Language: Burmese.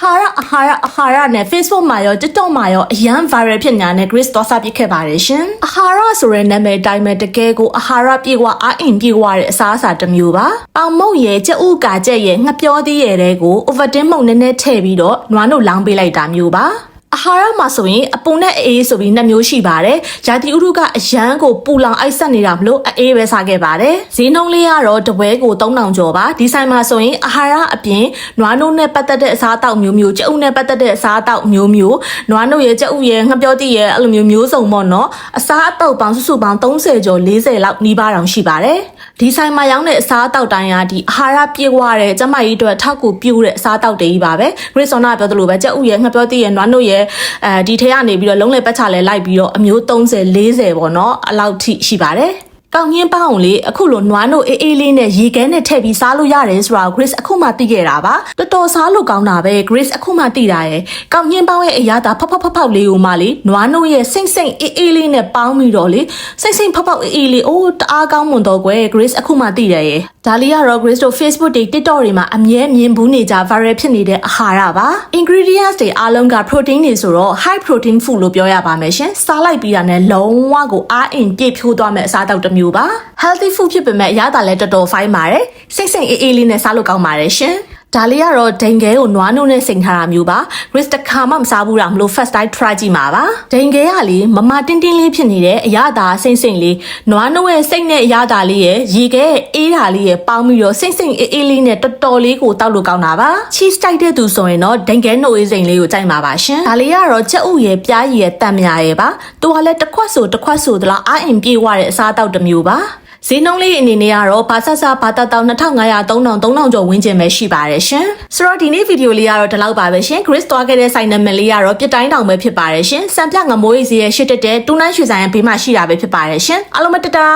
ဟာရအာဟာရအာဟာရနဲ့ Facebook မှာရော TikTok မှာရောအရန် viral ဖြစ်နေတာနဲ့ Grace သွားစားပစ်ခဲ့ပါတယ်ရှင်အာဟာရဆိုတဲ့နာမည်အတိုင်းပဲတကယ်ကိုအာဟာရပြေဝအာအင်ပြေဝတဲ့အစားအစာတစ်မျိုးပါပေါင်မုတ်ရဲ့ကြက်ဥကာကြက်ရဲ့ငှက်ပြောသီးရဲ့တဲ့ကို Ovaltine မုတ်နည်းနည်းထည့်ပြီးတော့နွားနို့လောင်းပေးလိုက်တာမျိုးပါ အာဟာရမှာဆိုရင်အပုံနဲ့အေးဆိုပြီးနှစ်မျိုးရှိပါတယ်။ဂျာတီဥရုကအရန်ကိုပူလောင်အိုက်ဆက်နေတာမလို့အေးပဲစားခဲ့ပါတယ်။ဈေးနှုန်းလေးကတော့တပွဲကို3000ကျော်ပါ။ဒီဆိုင်မှာဆိုရင်အာဟာရအပြင်နွားနို့နဲ့ပတ်သက်တဲ့အစားအသောက်မျိုးမျိုး၊ကြက်ဥနဲ့ပတ်သက်တဲ့အစားအသောက်မျိုးမျိုး၊နွားနို့ရဲ့ကြက်ဥရဲ့ငှက်ပြောတိရဲ့အဲ့လိုမျိုးမျိုးစုံပေါ့နော်။အစားအသောက်ပေါင်းစုစုပေါင်း30ကျော်40လောက်နီးပါးတောင်ရှိပါတယ်။ဒီဆိုင်မှာရောင်းတဲ့အစားအသောက်တိုင်းကဒီအာဟာရပြည့်ဝတဲ့ကျန်းမာရေးအတွက်ထောက်ကူပြုတဲ့အစားအသောက်တွေကြီးပါပဲ။ Grace Sona ပြောသလိုပဲကြက်ဥရဲ့ငှက်ပြောတိရဲ့နွားနို့ရဲ့အဲဒီထဲကနေပြီးတော့လုံးလေပတ်ချလဲလိုက်ပြီးတော့အမျိုး30 40ပေါ့နော်အလောက်ထိရှိပါတယ် ကောင်းငင်းပအောင်လေအခုလိုနွားနို့အေးအေးလေးနဲ့ရေခဲနဲ့ထည့်ပြီးစားလို့ရတယ်ဆိုတာကို Grace အခုမှသိခဲ့တာပါတော်တော်စားလို့ကောင်းတာပဲ Grace အခုမှသိတာရယ်ကောင်းငင်းပအောင်ရဲ့အရာသာဖောက်ဖောက်ဖောက်ဖောက်လေးကိုမှလေနွားနို့ရဲ့စိမ့်စိမ့်အေးအေးလေးနဲ့ပေါင်းပြီးတော့လေစိမ့်စိမ့်ဖောက်ဖောက်အေးအေးလေးအိုးတအားကောင်းမွန်တော့ကွယ် Grace အခုမှသိတယ်ရယ်ဒါလေးကတော့ Grace တို့ Facebook တွေ TikTok တွေမှာအမြဲမြင်ဘူးနေကြ viral ဖြစ်နေတဲ့အာဟာရပါ ingredients တွေအားလုံးက protein တွေဆိုတော့ high protein food လို့ပြောရပါမယ်ရှင်စားလိုက်ပြီးတာနဲ့လုံးဝကိုအားအင်ပြည့်ဖြိုးသွားမယ့်အစားအသောက်တစ်မျိုးပါ healthy food ဖြစ်ပေမဲ့အရသာလည်းတော်တော် fine ပါတယ်စိတ်စိတ်အေးအေးလေးနဲ့စားလို့ကောင်းပါတယ်ရှင် ဒါလေးကတော့ဒိန်ခဲကိုနွားနို့နဲ့စိန်ထားတာမျိုးပါ Grace တစ်ခါမှမစားဘူးတာမလို့ first time try ကြည့်မှာပါဒိန်ခဲကလေမမတင်းတင်းလေးဖြစ်နေတဲ့အရသာစိမ့်စိမ့်လေးနွားနို့ရဲ့စိတ်နဲ့အရသာလေးရဲ့ရေခဲရဲ့အေးတာလေးရဲ့ပေါင်းပြီးတော့စိမ့်စိမ့်အေးအေးလေးနဲ့တော်တော်လေးကိုတောက်လို့ကောင်းတာပါ cheese တိုက်တဲ့သူဆိုရင်တော့ဒိန်ခဲနို့အေးစိမ့်လေးကိုကြိုက်မှာပါရှင်ဒါလေးကတော့ချက်ဥရဲ့ပြားရည်ရဲ့တန်မြာရဲ့ပါသူကလည်းတစ်ခွက်ဆိုတစ်ခွက်ဆိုသလားအာအင်ပြေးွားတဲ့အစားအသောက်တစ်မျိုးပါ ဈေးနှုန်းလေးအနေနဲ့ကတော့ဘာဆက်ဆက်ဘာတတောင်2500 3000 3000ကျော်ဝန်းကျင်ပဲရှိပါတယ်ရှင်ဆိုတော့ဒီနေ့ဗီဒီယိုလေးကတော့ဒီလောက်ပါပဲရှင် Chris သွားခဲ့တဲ့ဆိုင်နံပါတ်လေးကတော့ပြစ်တိုင်းတောင်ပဲဖြစ်ပါတယ်ရှင်စံပြငမိုးရေးစီရဲ့ရှစ်တက်တဲ့တူနိုင်းရွှေဆိုင်ရဲ့ဘေးမှာရှိတာပဲဖြစ်ပါတယ်ရှင်အားလုံးမတတာ